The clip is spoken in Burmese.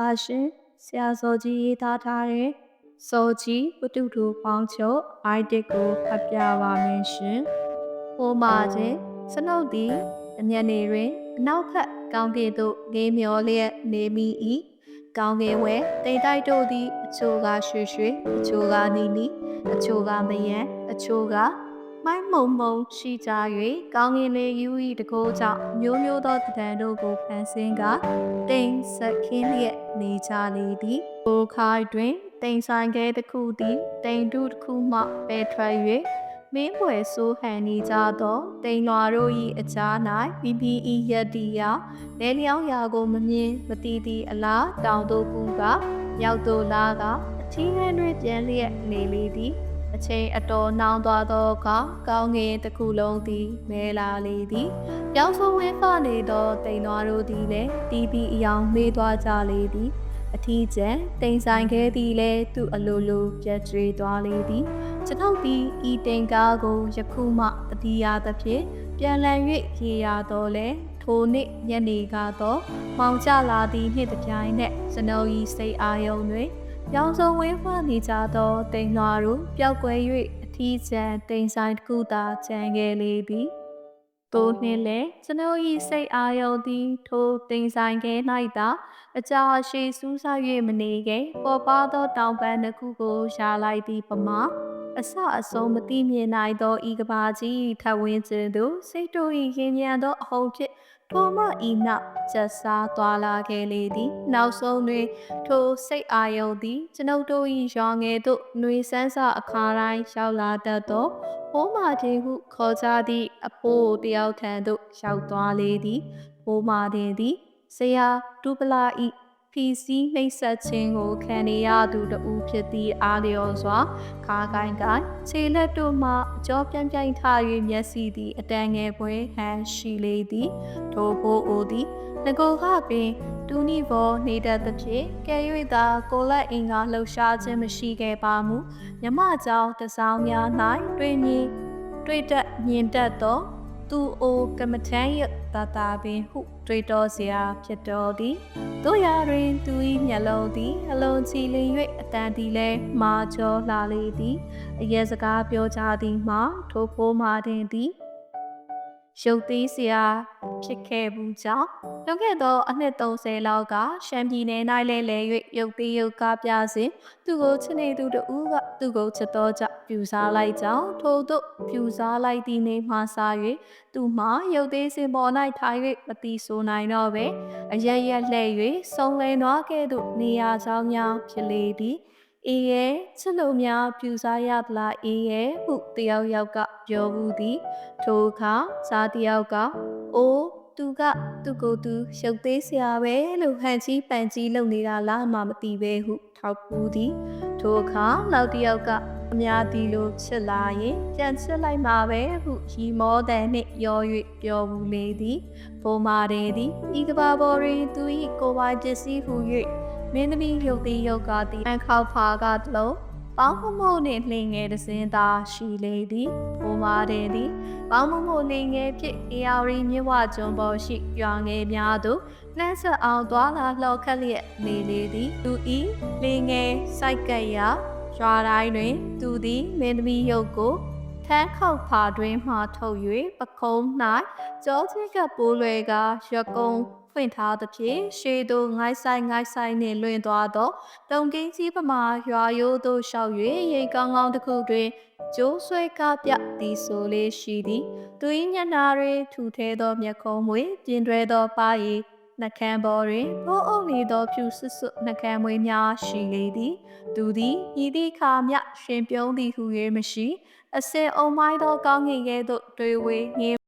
ပါရှင်ဆရာစောကြီးရေးသားထားတဲ့စောကြီးဝတ္ထုတူပေါင်းချုပ် ID ကိုဖတ်ပြပါမယ်ရှင်။ဟိုမှာချင်းစနုပ်သည်အညနေတွင်အနောက်ဘက်ကောင်းကင်သို့ငေးမျောလျက်နေမိ၏ကောင်းကင်ဝဲတိမ်တိုက်တို့သည် အချို့ကရွှေရွှေအချို့ကနီနီအချို့ကမယံအချို့က မိုင်းမုံမုံရှိကြ၍ကောင်းကင်လေးယူ၏တကိုးကြောင့်မျိုးမျိုးသောတံတို့ကိုဖန်ဆင်းကတိမ်ဆက်ခင်းလျက်နေကြလေသည်။ဘိုခိုင်တွင်တိမ်ဆိုင်ကဲတစ်ခုသည်တိမ်တုတစ်ခုမှပဲထွက်၍မင်းပွဲဆိုးဟန်နေကြသောတိမ်လွာတို့၏အကြား၌ပြီးပြီးဤယတ္တိယလဲလျောင်းရာကိုမမြင်မတိသည့်အလားတောင်တို့ကူကမြောက်တို့လာကအထီးဟန်တွင်ပြန်လျက်နေလေသည် အချိန်အတော်နှောင်းသွားသောအခါကောင်းငင်တစ်ခုလုံးသည်မဲလာလေသည်ပြောင်းဆုံးဝင်းဖနေသောတိမ်သွားတို့သည်လည်းတီးပြီးအယောင်မေးသွားကြလေသည်အထီးကျန်တိမ်ဆိုင်ခဲသည်လည်းသူ့အလိုလိုပြတ်ကျွေသွားလေသည်ကျွန်ုပ်သည်ဤတိမ်ကားကိုယခုမှတတိယသဖြင့်ပြန်လည်၍ရေရတော့လဲထိုနေ့ညနေကတော့မောင်ကျလာသည့်နှစ်တစ်ပြိုင်နက်စနုပ်ဤစိတ်အာယုံတွင် ပြောင်းစုံဝင်းဖွားနေကြသောတိမ်လွှာတို့ပျောက်ကွယ်၍အထီးကျန်တိမ်ဆိုင်တစ်ခုသာကျန်ခဲ့လေသည်သို့နှင့်လည်းကျွန်ုပ်၏စိတ်အာယုံသည် ထိုတိမ်ဆိုင်ခဲ၌သာအကြာရှည်စူးစိုက်၍မနေခဲ့ပေါ်ပါသောတောင်ပန်းတစ်ခုကိုရှာလိုက်သည့်ပမာအစအဆုံးမသိမြင်နိုင်သောဤကဘာကြီးထပ်ဝင်းခြင်းသို့စိတ်တို့၏ရင်ညံသောအဟုန်ဖြင့် ထိုမဤနောက်ချက်စားသွားလာခဲ့လေသည် နောက်ဆုံးတွင် ထိုစိတ်အာယုံသည် ကျွန်ုပ်တို့၏ရွာငယ်သို့နှွေဆန်းစာအခါတိုင်းရောက်လာတတ်သောဘိုးမာတင်ဟုခေါ်ကြသည့်အဖိုးတယောက်ထံသို့ရောက်သွားလေသည်ဘိုးမာတင်သည်ဆရာဒူပလာဤ ဖီစီနှိပ်ဆက်ခြင်းကိုခံနေရသူတဦးဖြစ်သည့်အားလျော်စွာခါကိုင်းကိုင်းခြေလက်တို့မှအကြောပြန့်ပြန့်ထား၍မျက်စိသည်အတန်ငယ်ပွဲဟန်ရှိလေသည်ထိုဘိုးအိုသည်ငကိုကပင်တူနီဘောနေတတ်သဖြင့်ကဲ၍သာကိုလက်အင်ကလှူရှားခြင်းမရှိခဲ့ပါမူမြမကြောင့်တစောင်းများ၌တွေ့မြင်တွေ့တတ်မြင်တတ်သော သူအိုကမ္မထမ်းရတာတာပင်ဟု တွေ့တော်စရာဖြစ်တော်သည်တို့ရာတွင်သူ၏မျက်လုံးသည်အလုံးချီလင်၍အတန်သည်လည်းမာကျော်လာလေသည်အရက်စကားပြောကြသည်မှာထိုဖိုးမာတင်သည် ရုပ်သေးစရာဖြစ်ခဲ့ဘူးကြောင့်လွန်ခဲ့သောအနှစ်30လောက်ကရှမ်းပြည်နယ်၌လဲလဲ၍ရုပ်သေးရုပ်ကားပြစဉ်သူကိုချစ်နေသူတဦးကသူကိုချစ်တော်ကြောင့်ပြူစားလိုက်ကြောင်းထို့သို့ပြူစားလိုက်သည့်နေ့မှစ၍သူမှရုပ်သေးစင်ပေါ်၌ထား၍မတိဆိုနိုင်တော့ပဲအရရက်လှဲ့၍စုံလင်သွားခဲ့သို့နေရာချောင်းများဖြစ်လေသည် အေးရဲ့ချစ်လို့များပြူစားရသလားအေးရဲ့ဟုတယောက်ယောက်ကပြောဘူးသည်ထိုအခါစားတယောက်ကအိုးသူကသူ့ကိုယ်သူရုပ်သေးစရာပဲလို့ဟန်ကြီးပန်ကြီးလုပ်နေတာလားမှမသိပဲဟုထောက်ပူးသည်ထိုအခါနောက်တယောက်ကအများဒီလိုချစ်လာရင်ပြန်ချစ်လိုက်မှာပဲဟုရီမောတဲ့နှင့်ရော၍ပြောဘူးလေသည်ဘုံမာတဲ့သည်ဤကဘာပေါ်တွင်သူ၏ကိုယ်ပိုင်ပစ္စည်းဟု၍ မင်းသမီးရုပ်သေးရုပ်ကသည်အန်ခေါဖာကတလုံးပေါင်းမမို့နှင့်လှင်ငယ်တစ်စင်းသာရှိလေသည်ဘုံမာတဲ့သည်ပေါင်းမမို့လှင်ငယ်ဖြင့်အေယာရီမြဝကျွန်းပေါ်ရှိရွာငယ်များသို့နှမ်းဆက်အောင်သွားလာလှော်ခတ်လျက်နေလေသည်သူဤလှင်ငယ်စိုက်ကပ်ရာရွာတိုင်းတွင် သူသည်မင်းသမီးရုပ်ကိုထန်းခောက်ဖာတွင်မှထုတ်၍ပခုံး၌ကြောချက်ကပိုးလွယ်ကရကုံ ဖွင့်ထားသဖြင့်ရှေးသို့ငိုင်းဆိုင်ငိုင်းဆိုင်နှင့်လွင်သွားသောတုံကင်းကြီးပမာရွာရိုးသို့လျှောက်၍ရေကောင်းကောင်းတစ်ခုတွင်ကျိုးဆွဲကားပြသည်ဆိုလေးရှိသည်သူ၏မျက်နှာတွင်ထူထဲသောမျက်ခုံးမွေပြင်းတွဲသောပါရီနှကန်းပေါ်တွင်ဘောအုပ်နေသောဖြူဆွတ်ဆွတ်နှကန်းမွေးများရှိလေသည်သူသည်ဤသည့်ခါမျှရှင်ပြုံးသည်ဟု၍မရှိအစင်အုံမိုင်းသောကောင်းငင်ကဲ့သို့တွေ့ဝေငေ